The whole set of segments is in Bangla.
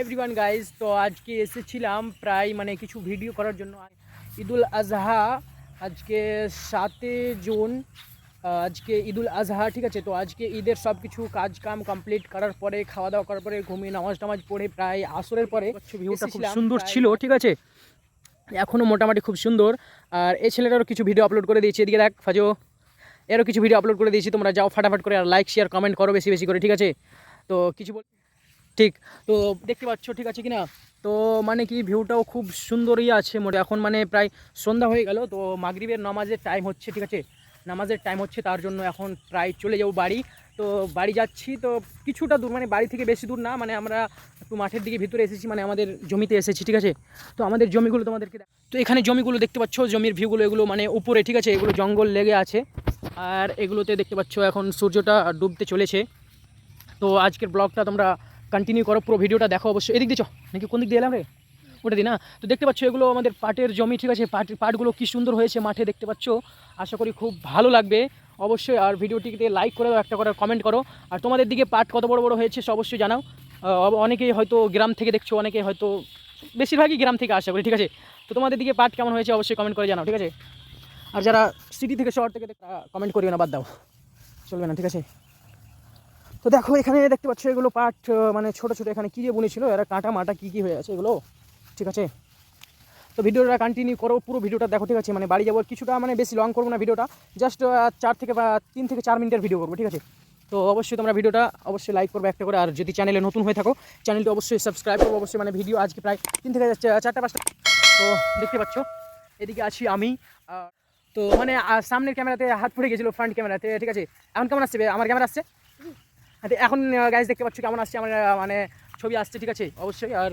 এভরিওয়ান গাইজ তো আজকে এসেছিলাম প্রায় মানে কিছু ভিডিও করার জন্য। ঈদুল আজহা আজকে সাতে জুন আজকে ঈদুল আজহা ঠিক আছে? তো আজকে ঈদের সব কিছু কাজ কাম কমপ্লিট করার পরে খাওয়া দাওয়া করার পরে ঘুমিয়ে নামাজ টামাজ পড়ে প্রায় আসরের পরে ভিউটা খুব সুন্দর ছিল ঠিক আছে? এখনও মোটামুটি খুব সুন্দর। আর এই ছেলেটারও কিছু ভিডিও আপলোড করে দিয়েছি এদিকে দেখ ফাজো। এরও কিছু ভিডিও আপলোড করে দিয়েছি তোমরা যাও ফাটাফাট করে আর লাইক শেয়ার কমেন্ট করো বেশি বেশি করে ঠিক আছে? তো কিছু বল ঠিক, তো দেখতে পাচ্ছ, ঠিক আছে কি না তো মানে কি, ভিউটাও খুব সুন্দরই আছে মোটে এখন মানে প্রায় সন্ধ্যা হয়ে গেল, তো মাগরিবের নামাজের টাইম হচ্ছে, ঠিক আছে? নামাজের টাইম হচ্ছে, তার জন্য এখন প্রায় চলে যাব বাড়ি। তো বাড়ি যাচ্ছি, তো কিছুটা দূর মানে বাড়ি থেকে বেশি দূর না মানে আমরা একটু মাঠের দিকে ভিতরে এসেছি মানে আমাদের জমিতে এসেছি, ঠিক আছে? তো আমাদের জমিগুলো তোমাদেরকে তো এখানে জমিগুলো দেখতে পাচ্ছ, জমির ভিউগুলো এগুলো মানে উপরে, ঠিক আছে? এগুলো জঙ্গল লেগে আছে। আর এগুলোতে দেখতে পাচ্ছ, এখন সূর্যটা ডুবতে চলেছে। তো আজকের ব্লগটা তোমরা কন্টিনিউ করো, পুরো ভিডিওটা দেখো অবশ্যই। এদিক দিচ্ছ নাকি কোন দিক দিয়ে এলাম রে? ওটা দি না? তো দেখতে পাচ্ছ এগুলো আমাদের পাটের জমি, ঠিক আছে? পাট পাটগুলো কী সুন্দর হয়েছে মাঠে দেখতে পাচ্ছ। আশা করি খুব ভালো লাগবে। অবশ্যই আর ভিডিওটিতে লাইক করে একটা করে কমেন্ট করো। আর তোমাদের দিকে পাট কত বড় বড় হয়েছে অবশ্যই জানাও। অনেকেই হয়তো গ্রাম থেকে দেখছ, অনেকে হয়তো বেশিরভাগই গ্রাম থেকে আশা করি ঠিক আছে? তো তোমাদের দিকে পাট কেমন হয়েছে অবশ্যই কমেন্ট করে জানাও, ঠিক আছে? আর যারা সিটি থেকে শহর থেকে কমেন্ট করিও না, বাদ দাও। চলবে না, ঠিক আছে? তো দেখো, এখানে দেখতে পাচ্ছ, এগুলো পাট মানে ছোট ছোট, এখানে কী দিয়ে বুনেছিল, এরা কাঁটা মাটা কী কী হয়ে আছে এগুলো? ঠিক আছে? তো ভিডিওটা কন্টিনিউ করো, পুরো ভিডিওটা দেখো, ঠিক আছে? মানে বাড়ি যাব কিছুটা মানে বেশি লং করব না ভিডিওটা জাস্ট চার থেকে বা তিন থেকে চার মিনিটের ভিডিও করব, ঠিক আছে? তো অবশ্যই তোমরা ভিডিওটা অবশ্যই লাইক করবে, একটা করে, আর যদি চ্যানেলে নতুন হয়ে থাকো চ্যানেলটি অবশ্যই সাবস্ক্রাইব করব অবশ্যই মানে ভিডিও আজকে প্রায় তিন থেকে চারটা পাঁচটা, তো দেখতে পাচ্ছ? এদিকে আছি আমি তো মানে সামনের ক্যামেরাতে হাত পড়ে গেছিল ফ্রন্ট ক্যামেরাতে ঠিক আছে? এখন কেমন আসছে আমার ক্যামেরা আসছে? এখন গাইজ দেখতে পাচ্ছ কেমন আসছে আমার মানে ছবি আসছে, ঠিক আছে? অবশ্যই, আর,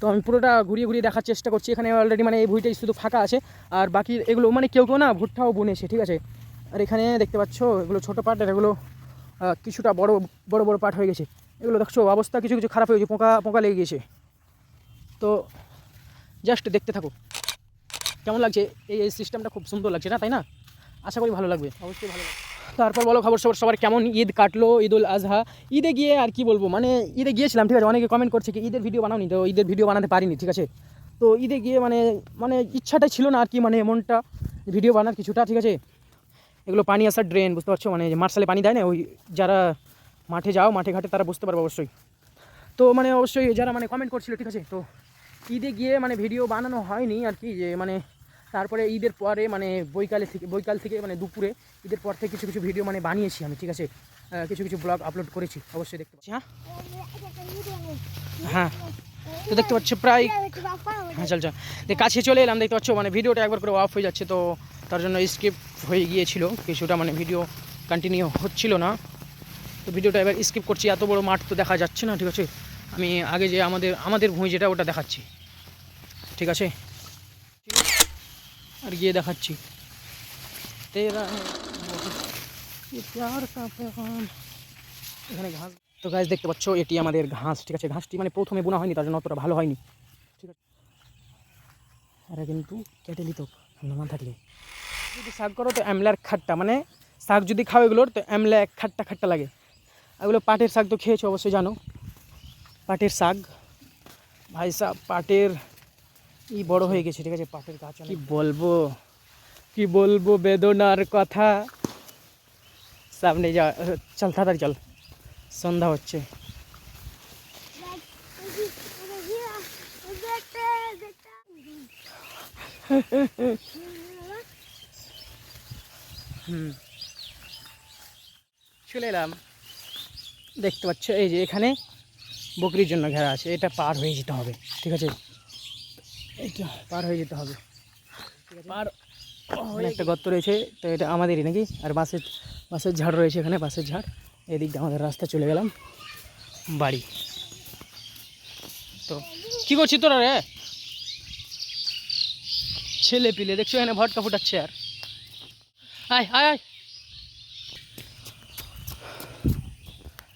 তো আমি পুরোটা ঘুরিয়ে ঘুরিয়ে দেখার চেষ্টা করছি। এখানে অলরেডি মানে এই ভুঁইটাই শুধু ফাঁকা আছে। আর বাকি এগুলো মানে কেউ কেউ না, ভুট্টাও বুনেছে, ঠিক আছে? আর এখানে দেখতে পাচ্ছ, এগুলো ছোটো পাট আর এগুলো কিছুটা বড় বড় বড় পাট হয়ে গেছে। এগুলো দেখছ, অবস্থা কিছু কিছু খারাপ হয়ে গেছে, পোকা পোকা লেগে গেছে। তো জাস্ট দেখতে থাকো। কেমন লাগছে? এই সিস্টেমটা খুব সুন্দর লাগছে না, তাই না? আশা করি ভালো লাগবে। অবশ্যই ভালো লাগবে। তারপর বলো খবর সবর সবার কেমন? ঈদ কাটলো ঈদ উল আজহা। ঈদে গিয়ে আর কি বলব? মানে ঈদে গিয়েছিলাম ঠিক আছে? অনেকে কমেন্ট করছে কি ঈদের ভিডিও বানাওনি তো ঈদের ভিডিও বানাতে পারিনি ঠিক আছে? তো ঈদে গিয়ে মানে মানে ইচ্ছাটা ছিল না আর কি মানে এমনটা ভিডিও বানার কিছুটা ঠিক আছে? এগুলো পানি আসার ড্রেন বুঝতে পারছ? মানে মার্শালে পানি দেয় না ওই যারা মাঠে যাও মাঠে ঘাটে তারা বুঝতে পারবে অবশ্যই। তো মানে অবশ্যই যারা মানে কমেন্ট করছিল ঠিক আছে? তো ঈদে গিয়ে মানে ভিডিও বানানো হয়নি আর কি যে মানে তারপরে ঈদের পরে মানে বৈকালে থেকে, বৈকাল থেকে মানে দুপুরে, ঈদের পর থেকে কিছু কিছু ভিডিও মানে বানিয়েছি আমি, ঠিক আছে? কিছু কিছু ব্লগ আপলোড করেছি, অবশ্যই দেখতে পাচ্ছি হ্যাঁ? হ্যাঁ। তো দেখতে পাচ্ছ প্রায় হ্যাঁ চল চল। কাছে চলে এলাম, দেখতে পাচ্ছ? মানে ভিডিওটা একবার করে অফ হয়ে যাচ্ছে, তো তার জন্য স্কিপ হয়ে গিয়েছিল। কিছুটা মানে ভিডিও কন্টিনিউ হচ্ছিল না। তো ভিডিওটা এবার স্কিপ করছি, এত বড় মাঠ তো দেখা যাচ্ছে না, ঠিক আছে? আমি আগে যে আমাদের আমাদের ভুঁই যেটা, ওটা দেখাচ্ছি। ঠিক আছে? আর গিয়ে দেখাচ্ছি। এখানে। ঘাস। তো গাছ দেখতে পাচ্ছ এটি আমাদের ঘাস ঠিক আছে? ঘাসটি মানে প্রথমে বোনা হয়নি তার জন্য অতটা ভালো হয়নি। ঠিক আছে? আর কিন্তু কেটে নিত না থাকলে। যদি শাক করো তো অ্যামলার খাট্টা মানে শাক যদি খাও এগুলোর তো অ্যামলা এক খাট্টা খাট্টা লাগে। এগুলো পাটের শাক তো খেয়েছো অবশ্যই জানো। পাটের শাক। ভাই সাহ পাটের ই বড় হয়ে গেছে, ঠিক আছে? পাটের গাছ কি বলব? কি বলব? বেদনার কথা। সামনে যা, চল তাড়াতাড়ি চল। সন্ধ্যা হচ্ছে। হুম। চলে এলাম। দেখতে পাচ্ছ, এই যে এখানে বকরির জন্য ঘেরা আছে। এটা পার হয়ে যেতে হবে, ঠিক আছে? পার হয়ে যেতে হবে। পার একটা গর্ত রয়েছে তো এটা আমাদেরই নাকি? আর বাসের বাসের ঝাড় রয়েছে এখানে বাসের ঝাড়। এদিক দিয়ে আমাদের রাস্তা চলে গেলাম বাড়ি। তো কি করছিস তোরা রে? ছেলে পিলে দেখছ এখানে ভটকা ফুটাচ্ছে আর। আয় আয় আয়।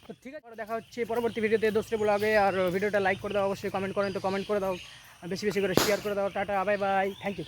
তো ঠিক আছে দেখা হচ্ছে পরবর্তী ভিডিওতে দোষরে ব্লগে। আর ভিডিওটা লাইক করে দাও অবশ্যই কমেন্ট করেন তো কমেন্ট করে দাও। বেশি বেশি করে শেয়ার করে দাও tata bye bye thank you